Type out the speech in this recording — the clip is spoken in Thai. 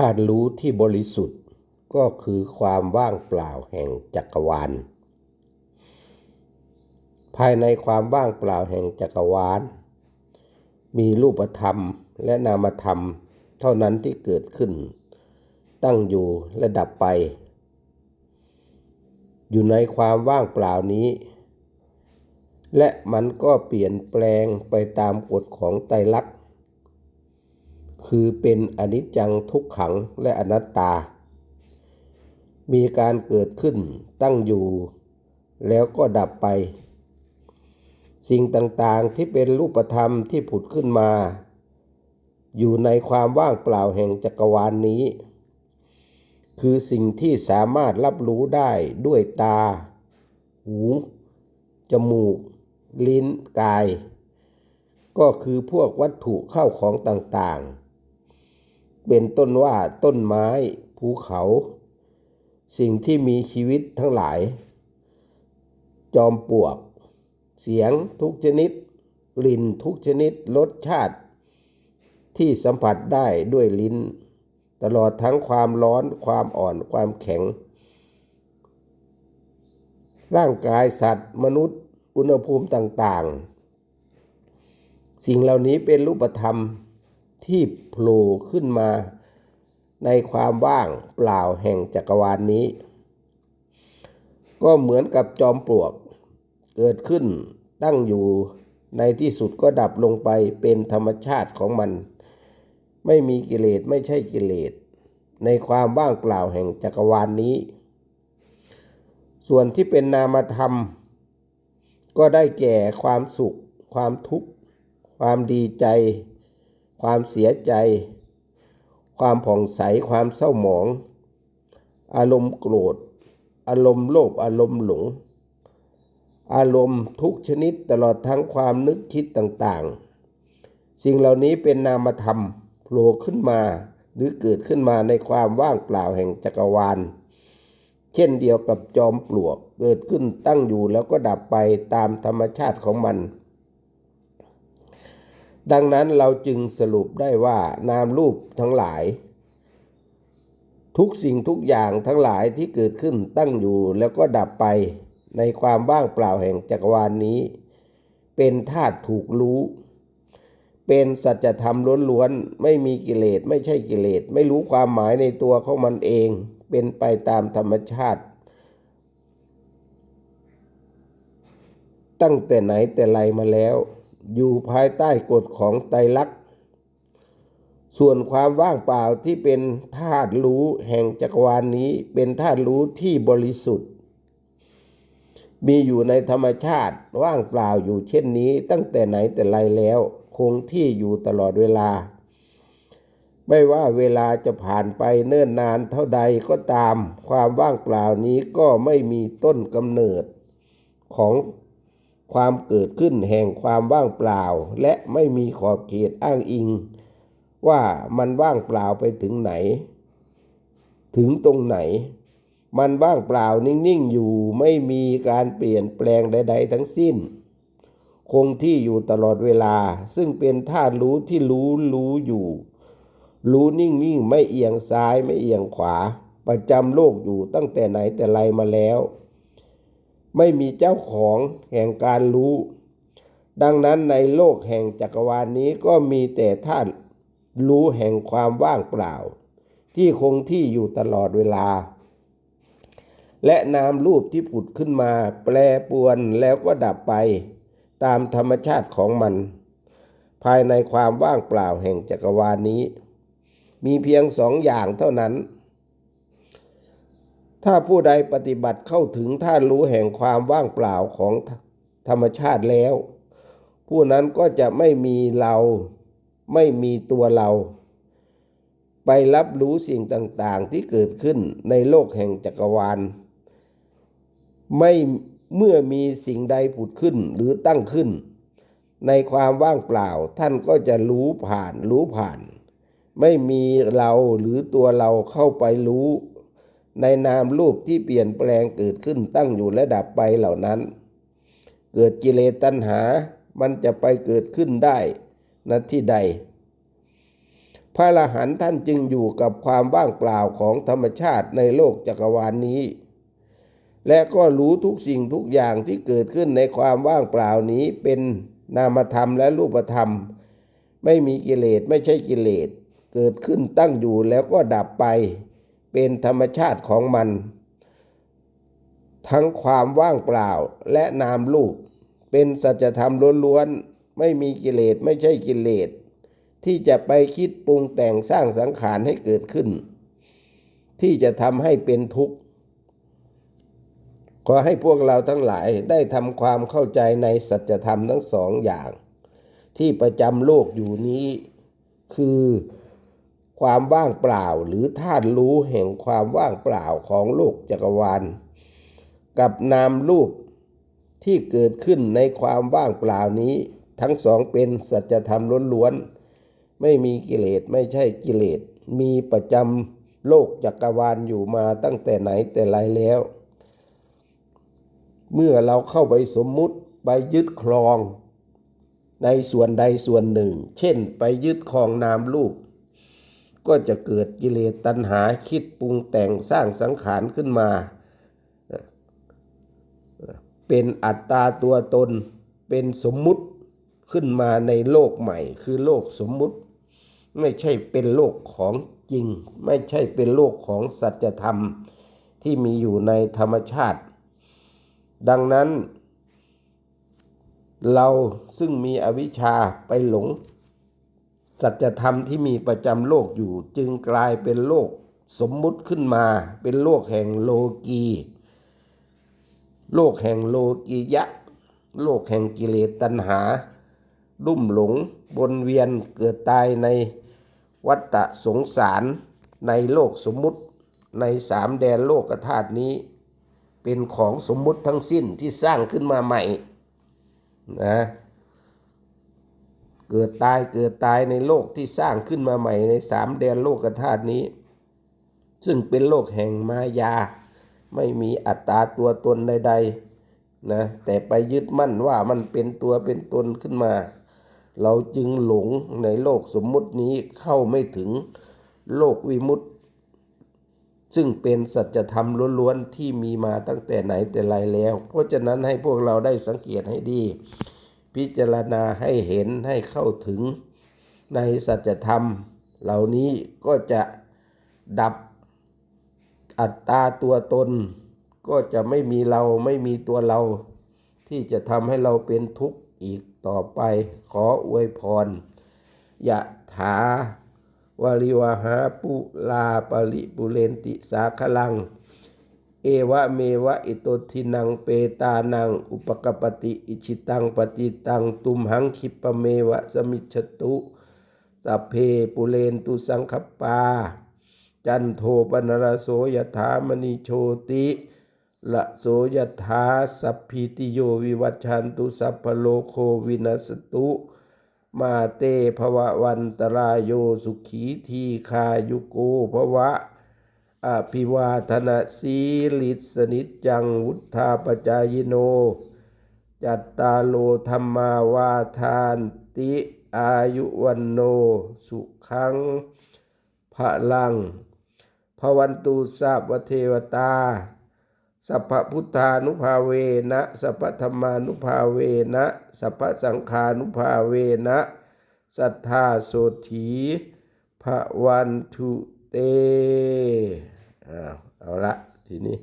ธาตุรู้ที่บริสุทธิ์ก็คือความว่างเปล่าแห่งจักรวาล ภายในความว่างเปล่าแห่งจักรวาล มีรูปธรรมและนามธรรมเท่านั้นที่เกิดขึ้น ตั้งอยู่และดับไป อยู่ในความว่างเปล่านี้ และมันก็เปลี่ยนแปลงไปตามกฎของไตรลักษณ์ คือเป็นอนิจจังทุกขังและอนัตตา มีการเกิดขึ้นตั้งอยู่ แล้วก็ดับไป สิ่งต่างๆที่เป็นรูปธรรมที่ผุดขึ้นมา อยู่ในความว่างเปล่าแห่งจักรวาลนนี้ คือสิ่งที่สามารถรับรู้ได้ด้วยตา หู จมูก ลิ้น กายก็คือพวกวัตถุเข้าของต่างๆ เป็นต้นว่าต้นไม้ภูเขา สิ่งที่มีชีวิตทั้งหลาย จอมปลวก เสียงทุกชนิด กลิ่นทุกชนิดรสชาติ ที่สัมผัสได้ด้วยลิ้น ตลอดทั้งความร้อนความอ่อนความแข็ง ร่างกายสัตว์มนุษย์อุณหภูมิต่าง ๆ สิ่งเหล่านี้เป็นรูปธรรม ที่โผล่ขึ้นมา ในความว่างเปล่าแห่งจักรวาลนนี้ ก็เหมือนกับจอมปลวกเกิดขึ้นตั้งอยู่ในที่สุดก็ดับลงไปเป็นธรรมชาติของมัน ไม่มีกิเลสไม่ใช่กิเลส ในความว่างเปล่าแห่งจักรวาลนนี้ ส่วนที่เป็นนามธรรม ก็ได้แก่ความสุข ความทุกข์ ความดีใจ ความเสียใจ ความผ่องใส ความเศร้าหมอง อารมณ์โกรธ อารมณ์โลภ อารมณ์หลง อารมณ์ทุกชนิดตลอดทั้งความนึกคิดต่างๆ สิ่งเหล่านี้เป็นนามธรรมโผล่ขึ้นมาหรือเกิดขึ้นมาในความว่างเปล่าแห่งจักรวาล เช่นเดียวกับจอมปลวกเกิดขึ้นตั้งอยู่แล้วก็ดับไปตามธรรมชาติของมัน ดังนั้นเราจึงสรุปได้ว่านามรูปทั้งหลาย ทุกสิ่งทุกอย่างทั้งหลายที่เกิดขึ้นตั้งอยู่แล้วก็ดับไปในความว่างเปล่าแห่งจักรวาลนนี้ เป็นธาตุถูกรู้ เป็นสัจธรรมล้วนๆไม่มีกิเลสไม่ใช่กิเลสไม่รู้ความหมายในตัวของมันเอง เป็นไปตามธรรมชาติ ตั้งแต่ไหนแต่ไรมาแล้ว อยู่ภายใต้กฎของไตรลักษณ์ส่วนความว่างเปล่าที่เป็นธาตุรู้แห่งจักรวาลนนี้เป็นธาตุรู้ที่บริสุทธิ์ มีอยู่ในธรรมชาติว่างเปล่าอยู่เช่นนี้ตั้งแต่ไหนแต่ไรแล้ว คงที่อยู่ตลอดเวลา ไม่ว่าเวลาจะผ่านไปเนิ่นนานเท่าใดก็ตาม ความว่างเปล่านี้ก็ไม่มีต้นกำเนิดของ ความเกิดขึ้นแห่งความว่างเปล่า และไม่มีขอบเขตอ้างอิง ว่ามันว่างเปล่าไปถึงไหน ถึงตรงไหน มันว่างเปล่านิ่งๆอยู่ไม่มีการเปลี่ยนแปลงใด ๆ ทั้งสิ้น คงที่อยู่ตลอดเวลา ซึ่งเป็นธาตุรู้ที่รู้รู้อยู่ รู้นิ่งๆไม่เอียงซ้ายไม่เอียงขวา ประจำโลกอยู่ตั้งแต่ไหนแต่ไรมาแล้ว ไม่มีเจ้าของแห่งการรู้ ดังนั้นในโลกแห่งจักรวาลนนี้ก็มีแต่ธาตุรู้แห่งความว่างเปล่า ที่คงที่อยู่ตลอดเวลา และนามรูปที่ผุดขึ้นมาแปรปวนแล้วก็ดับไป ตามธรรมชาติของมัน ภายในความว่างเปล่าแห่งจักรวาลนนี้ มีเพียงสองอย่างเท่านั้น ถ้าผู้ใดปฏิบัติเข้าถึงท่านรู้แห่งความว่างเปล่าของธรรมชาติแล้ว ผู้นั้นก็จะไม่มีเราไม่มีตัวเรา ไปรับรู้สิ่งต่างๆที่เกิดขึ้นในโลกแห่งจักรวาล ไม่เมื่อมีสิ่งใดผุดขึ้นหรือตั้งขึ้น ในความว่างเปล่าท่านก็จะรู้ผ่านรู้ผ่าน ไม่มีเราหรือตัวเราเข้าไปรู้ ในนามรูปที่เปลี่ยนแปลงเกิดขึ้นตั้งอยู่และดับไปเหล่านั้น เกิดกิเลสตัณหา มันจะไปเกิดขึ้นได้ณที่ใดพพระอรหันต์ท่านจึงอยู่กับความว่างเปล่าของธรรมชาติในโลกจักรวาลนนี้ และก็รู้ทุกสิ่งทุกอย่างที่เกิดขึ้นในความว่างเปล่านี้เป็นนามธรรมและรูปธรรม ไม่มีกิเลสไม่ใช่กิเลส เกิดขึ้นตั้งอยู่แล้วก็ดับไป เป็นธรรมชาติของมัน ทั้งความว่างเปล่าและนามรูปเป็นสัจธรรมล้วนๆ ไม่มีกิเลสไม่ใช่กิเลส ที่จะไปคิดปรุงแต่งสร้างสังขารให้เกิดขึ้น ที่จะทำให้เป็นทุกข์ ขอให้พวกเราทั้งหลายได้ทำความเข้าใจในสัจธรรมทั้งสองอย่าง ที่ประจำโลกอยู่นี้คือ ความว่างเปล่าหรือธาตุรู้แห่งความว่างเปล่าของโลกจักรวาล กับนามรูปที่เกิดขึ้นในความว่างเปล่านี้ ทั้งสองเป็นสัจธรรมล้วนๆไม่มีกิเลสไม่ใช่กิเลส มีประจำโลกจักรวาลอยู่มาตั้งแต่ไหนแต่ไรแล้ว เมื่อเราเข้าไปสมมุติไปยึดครอง ในส่วนใดส่วนหนึ่ง เช่น ไปยึดครองนามรูป ก็จะเกิดกิเลสตัณหาคิดปรุงแต่งสร้างสังขารขึ้นมา เป็นอัตตาตัวตนเป็นสมมุติขึ้นมาในโลกใหม่ คือโลกสมมุติ ไม่ใช่เป็นโลกของจริง ไม่ใช่เป็นโลกของสัจธรรมที่มีอยู่ในธรรมชาติ ดังนั้น เราซึ่งมีอวิชชาไปหลง สัจธรรมที่มีประจำโลกอยู่จึงกลายเป็นโลกสมมุติขึ้นมา เป็นโลกแห่งโลกี โลกแห่งโลกียะ โลกแห่งกิเลสตัณหา ลุ่มหลงบนเวียนเกิดตายในวัฏฏะสงสารในโลกสมมุติในสามแดนโลกธาตุนี้ เป็นของสมมุติทั้งสิ้นที่สร้างขึ้นมาใหม่นะ เกิดตายเกิดตายในโลกที่สร้างขึ้นมาใหม่ในสามแดนโลกธาตุนี้ ซึ่งเป็นโลกแห่งมายา ไม่มีอัตตาตัวตนใดๆนะแต่ไปยึดมั่นว่ามันเป็นตัวเป็นตนขึ้นมา เราจึงหลงในโลกสมมุตินี้เข้าไม่ถึงโลกวิมุตติซึ่งเป็นสัจธรรมล้วนๆที่มีมาตั้งแต่ไหนแต่ไรแล้ว เพราะฉะนั้นให้พวกเราได้สังเกตให้ดี พิจารณาให้เห็นให้เข้าถึงในสัจธรรม เหล่านี้ก็จะดับอัตตาตัวตน ก็จะไม่มีเราไม่มีตัวเรา ที่จะทำให้เราเป็นทุกข์อีกต่อไปขออวยพรยะถาวาริวหาปุลาปริปุเรนติสาคลัง เอวะเมวะอิโตทินังเปตานัง อุปกปปติอิชิตังปฏิตังตุมหังคิปะเมวะสมิจฉตุสัพเพปุเรนตุสังคปา จันโทปนรโสยถามณีโชติละโสยถาสัพพิติโยวิวัชชันตุสัพพโลโควินัสตุ มาเตภวะวันตรายโยสุขีทีคายุโกภวะ อภิวาทนาสีลิสนิจจังวุธาปจายโน จัตตาโลธรรมาวาทานติอายุวันโน สุขังพลังพวันตุสัพวเทวตา สัพพพุทธานุภาเวนะ สัพพธรรมานุภาเวนะ สัพพสังฆานุภาเวนะ สัทธาโสถีพระวันทุเต อ้าวเอาละทีนี้